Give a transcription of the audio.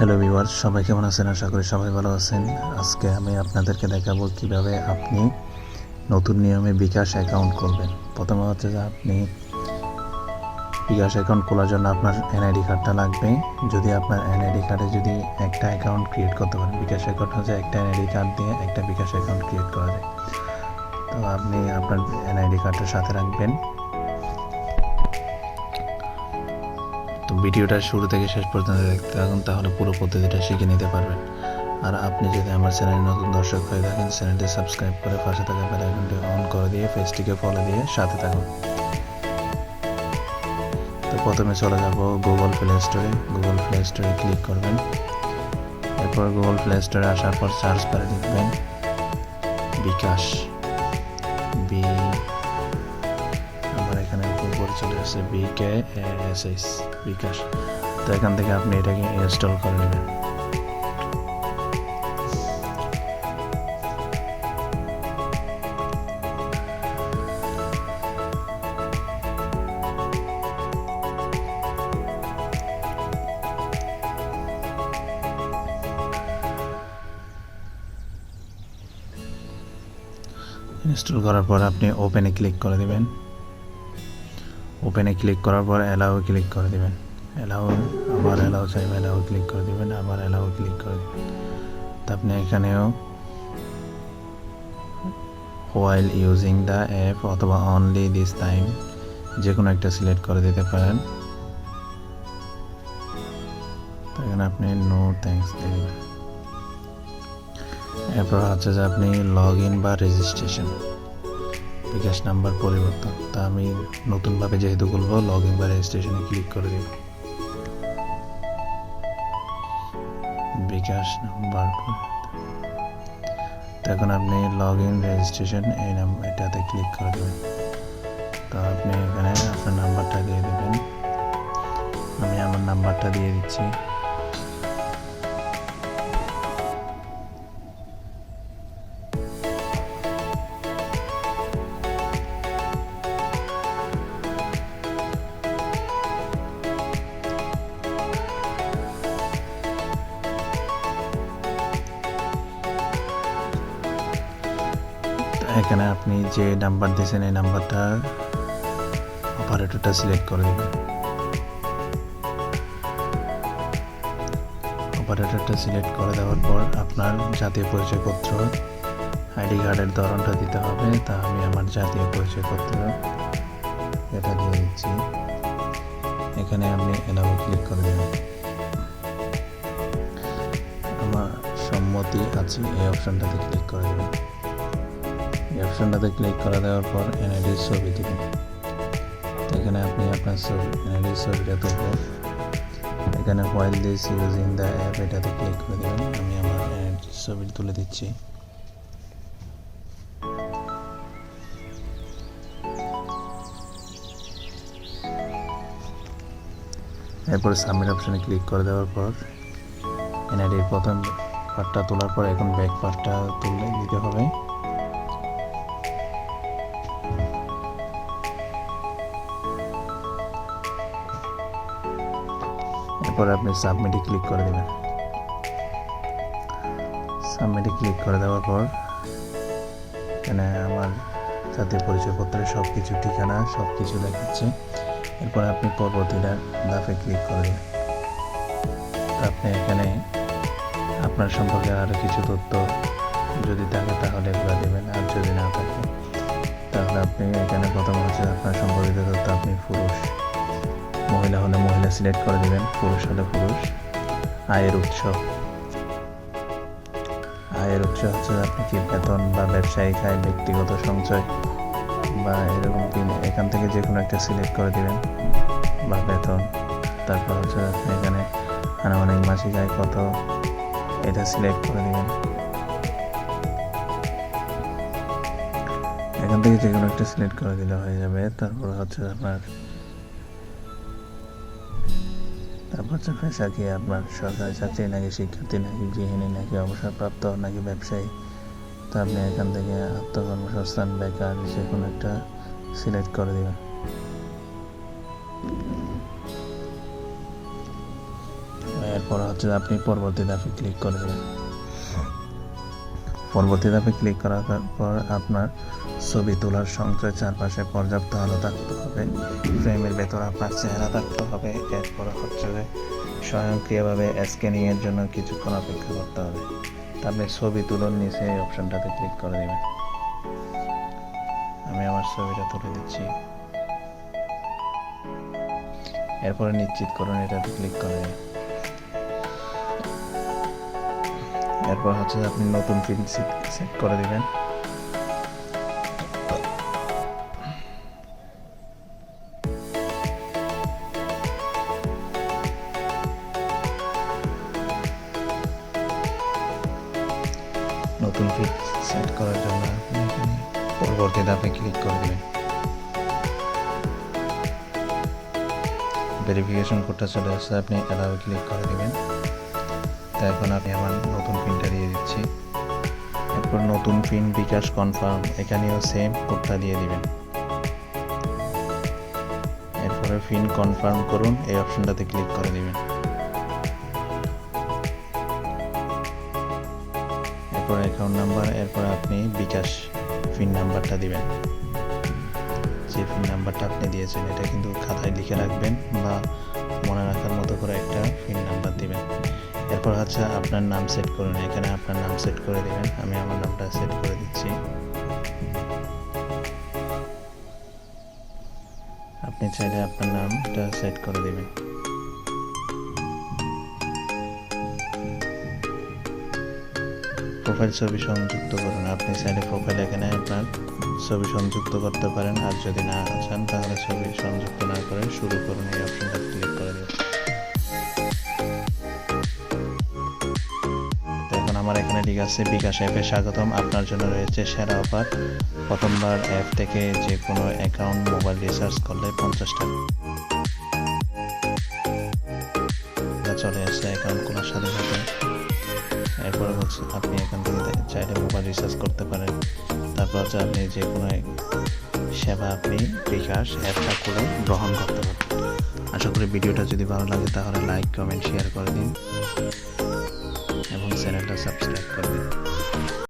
Hello viewers সবাই কেমন আছেন? আশা করি সবাই ভালো আছেন। আজকে আমি আপনাদেরকে দেখাবো কীভাবে আপনি নতুন নিয়মে বিকাশ অ্যাকাউন্ট করবেন প্রথমে হচ্ছে যে আপনি বিকাশ অ্যাকাউন্ট খোলার জন্য আপনার এনআইডি কার্ডটা লাগবে। যদি আপনার এনআইডি কার্ডে যদি একটা অ্যাকাউন্ট ক্রিয়েট করতে পারেন, বিকাশ অ্যাকাউন্ট হচ্ছে একটা এনআইডি কার্ড দিয়ে একটা বিকাশ অ্যাকাউন্ট ক্রিয়েট করা যায়। তো আপনি আপনার এনআইডি কার্ডটা সাথে রাখবেন। ভিডিওটা শুরু থেকে শেষ পর্যন্ত দেখতে থাকুন, তাহলে পুরো পদ্ধতিটা শিখে নিতে পারবেন। আর আপনি যদি আমার চ্যানেলে নতুন দর্শক হয়ে থাকেন, চ্যানেলটি সাবস্ক্রাইব করে পাশে থাকা বেল আইকনটি অন করে দিয়ে পেজটিকে ফলো দিয়ে সাথে থাকুন। তো প্রথমে চলে যাব গুগল প্লে স্টোরে গুগল প্লে স্টোরে ক্লিক করবেন। এরপর গুগল প্লে স্টোরে আসার পর সার্চ করে লিখবেন bKash. B B K S S bKash. তো এখান থেকে আপনি এটাকে ইনস্টল করে নেবেন। ইনস্টল করার পর আপনি ওপেনে ক্লিক করে দেবেন। ওপেনে ক্লিক করার পর অ্যালাও ক্লিক করে দেবেন। অ্যালাও আবার অ্যালাও চাইবে অ্যালাও ক্লিক করে দেবেন আবার অ্যালাও ক্লিক করে দেবেন। আপনি এখানেও হোয়াইল ইউজিং দ্য অ্যাপ অথবা অনলি দিস টাইম যে কোনো একটা সিলেক্ট করে দিতে পারেন। এখানে আপনি নো থ্যাঙ্কস দিয়ে দেবেন। এরপর হচ্ছে যে আপনি লগ ইন বা রেজিস্ট্রেশন বিকাশ নাম্বার পরিবর্তন। তা আমি নতুনভাবে যেহেতু খুলবো লগ ইন বা রেজিস্ট্রেশনে ক্লিক করে দেব বিকাশ নাম্বার এখন আপনি লগ ইন রেজিস্ট্রেশন এই নাম, এটাতে ক্লিক করে দেবেন। তো আপনি এখানে আপনার নাম্বারটা দিয়ে দেবেন। আমি আমার নাম্বারটা দিয়ে দিচ্ছি। এখানে আপনি যে নাম্বার দিয়েছেন, এই নাম্বারটা অপারেটরটা সিলেক্ট করে দেবেন। অপারেটরটা সিলেক্ট করে দেওয়ার পর আপনার জাতীয় পরিচয়পত্র, আইডি কার্ডের ধরনটা দিতে হবে। তা আমি আমার জাতীয় পরিচয়পত্র এটা দিয়ে দিচ্ছি। এখানে আপনি এলাও ক্লিক করে দেবেন। আমার সম্মতি আছে, এই অপশনটাতে ক্লিক করে দেবেন। এই অপশনটাতে ক্লিক করে দেওয়ার পর এনআইডির ছবি দেবেন এখানে আপনি আপনার ছবি এনআইডির ছবিটা তুলবেন এখানে while this using the app এটাতে ক্লিক করে দেবেন। আমি আমার এনআইডির ছবি তুলে দিচ্ছি। এরপর সাবমিট অপশনে ক্লিক করে দেওয়ার পর এনআইডির প্রথম পার্টটা তোলার পর এখন ব্যাক পার্টটা তুলে দিতে হবে। এরপর আপনি সাবমিটে ক্লিক করে দেবেন। সাবমিটে ক্লিক করে দেওয়ার পর, এখানে আমার জাতীয় পরিচয়পত্রের সব কিছু ঠিকানা সব কিছু দেখাচ্ছে। এরপর আপনি পরবর্তীটা দাফে ক্লিক করে দেবেন। আপনি এখানে আপনার সম্পর্কে আরও কিছু তথ্য যদি থাকে তাহলে এগুলো দেবেন, আর যদি না থাকে, তাহলে আপনি এখানে প্রথম হচ্ছে আপনার সম্পর্কিত তথ্য আপনি পুরুষ মহিলা হলে মহিলা সিলেক্ট করে দেবেন, পুরুষ হলে পুরুষ। আয়ের উৎস। আয়ের উৎস হচ্ছে আপনি কি বেতন বা ব্যবসায়িক আয় ব্যক্তিগত সঞ্চয় বা এরকম এখান থেকে যে কোনো একটা সিলেক্ট করে দেবেন বা বেতন। তারপর হচ্ছে আপনি এখানে আনুমানিক মাসিক আয় কত, এটা সিলেক্ট করে দেবেন। এখান থেকে যে কোনো একটা সিলেক্ট করে দিলে হয়ে যাবে। তারপর হচ্ছে আপনার হচ্ছে পেশা কি আপনার সরকারি চাকরি নাকি শিক্ষার্থী নাকি গৃহিণী নাকি অবসরপ্রাপ্ত নাকি ব্যবসায়ী? তো আপনি এখান থেকে আত্মকর্মসংস্থান, বেকার, যে কোনো একটা সিলেক্ট করে দেবেন। এরপর হচ্ছে আপনি পরবর্তী ধাপে ক্লিক করে দেবেন। পরবর্তী ধাপে ক্লিক করার পর আপনার ছবি তোলার সংখ্যার চারপাশে পর্যাপ্ত আলো থাকতে হবে। ফ্রেমের ভেতর আপনার চেহারা থাকতে হবে। এরপর যে স্বয়ংক্রিয়ভাবে স্ক্যানিংয়ের জন্য কিছুক্ষণ অপেক্ষা করতে হবে। তারপরে ছবি তুলোর নিচে এই অপশনটাতে ক্লিক করে দেবেন আমি আমার ছবিটা তুলে দিচ্ছি। এরপরে নিশ্চিত করুন এটাতে ক্লিক করে। এরপর হচ্ছে আপনি নতুন পিন সেট করে দিবেন। নতুন পিন সেট করার জন্য আপনি পরবর্তী ধাপে ক্লিক করে ভেরিফিকেশন কোডটা চলে আসছে, আপনি অ্যালাউ ক্লিক করে দেবেন। তো এখন আমি আমার নতুন পিনটা দিয়ে দিচ্ছি। এরপর নতুন পিন বিকাশ কনফার্ম এখানেও সেম কোডটা দিয়ে দিবেন। এরপরে পিন কনফার্ম করুন, এই অপশনটাতে ক্লিক করে দিবেন। এরপর অ্যাকাউন্ট নাম্বার এরপর আপনি বিকাশ পিন নাম্বারটা দিবেন। যে পিন নাম্বারটা আপনি দিয়েছেন, এটা কিন্তু খাতায় লিখে রাখবেন বা মনে রাখার মতো করে একটা পিন নাম্বার দিবেন। এরপর হচ্ছে আপনার নাম সেট করুন। এখানে আপনার নাম সেট করে দিবেন। আমি আমার নামটা সেট করে দিচ্ছি। আপনি চাইলে আপনার নামটা সেট করে দিবেন। প্রোফাইল ছবি সংযুক্ত করুন। আপনি চাইলে প্রোফাইল এখানে আপনার ছবি সংযুক্ত করতে পারেন। আর যদি না চান, তাহলে ছবি সংযুক্ত না করে শুরু করুন এই অপশনটা ক্লিক করে দিন তো আমার এখানে ঠিক আছে, বিকাশ অ্যাপে স্বাগতম। আপনার জন্য রয়েছে সেরা অফার প্রথমবার অ্যাপ থেকে যে কোনো অ্যাকাউন্ট মোবাইল রিচার্জ করলে পঞ্চাশ টাকা। চলে আসছে অ্যাকাউন্ট খোলার সাথে সাথে। এরপর হচ্ছে আপনি এখান থেকে চাইলে মোবাইল রিচার্জ করতে পারেন। তারপর হচ্ছে আপনি যে কোনো সেবা আপনি বিকাশ অ্যাপটা করে গ্রহণ করতে পারেন। আশা করি ভিডিওটা যদি ভালো লাগে তাহলে লাইক কমেন্ট শেয়ার করে দিন এবং চ্যানেলটা সাবস্ক্রাইব করে দিন।